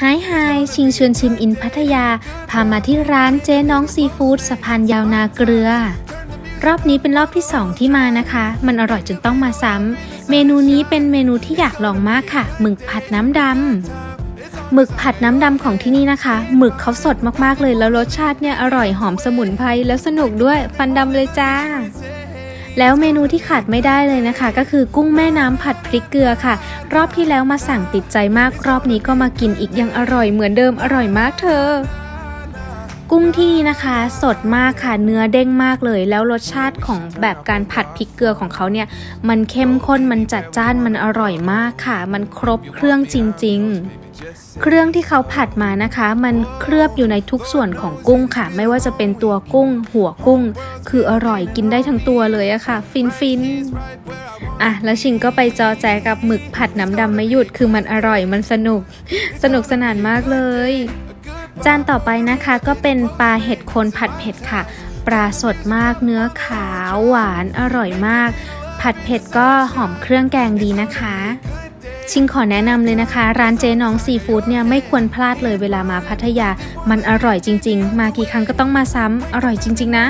ไฮไฮชิงชวนชิมอินพัทยา พามาที่ร้านเจ๊น้องซีฟู้ดสะพานยาวนาเกลือ รอบนี้เป็นรอบที่ 2 ที่มานะคะ มันอร่อยจนต้องมาซ้ำ เมนูนี้เป็นเมนูที่อยากลองมากค่ะ หมึกผัดน้ำดำหมึกผัดน้ำดำของที่นี่นะคะ หมึกเขาสดมากๆเลยแล้วรสชาติเนี่ยอร่อยหอมสมุนไพรแล้วสนุกด้วยฟันดำเลยจ้า แล้วเมนูที่ขาดไม่ได้เลยนะคะ ก็คือกุ้งแม่น้ำผัดพริกเกลือค่ะ รอบที่แล้วมาสั่งติดใจมากรอบนี้ก็มากินอีกยังอร่อยเหมือนเดิมอร่อยมากเธอ กุ้งที่นี่นะคะ สดมากค่ะเนื้อเด้งมากเลย แล้วรสชาติของแบบการผัดพริกเกลือของเขาเนี่ย มันเข้มข้นมันจัดจ้านมันอร่อยมากค่ะ มันครบเครื่องจริง ๆ เครื่องที่เขาผัดมานะคะ มันเคลือบอยู่ในทุกส่วนของกุ้งค่ะ ไม่ว่าจะเป็นตัวกุ้ง หัวกุ้ง คืออร่อยกินได้ทั้งตัวเลยอะค่ะ ฟินฟินๆอะแล้วชิงก็ไปจอแจกับหมึกผัดน้ำดำไม่หยุดคือมันอร่อยมันสนุก สนุกสนานมากเลย จานต่อไปนะคะก็เป็นปลาเห็ดโคนผัดเผ็ดค่ะ ปลาสดมากเนื้อขาวหวานอร่อยมาก ผัดเผ็ดก็หอมเครื่องแกงดีนะคะ ชิงขอแนะนำเลยนะคะ ร้านเจ๊น้องซีฟู้ดเนี่ยไม่ควรพลาดเลยเวลามาพัทยา มันอร่อยจริง ๆ มากี่ครั้งก็ต้องมาซ้ำอร่อยจริง ๆ นะ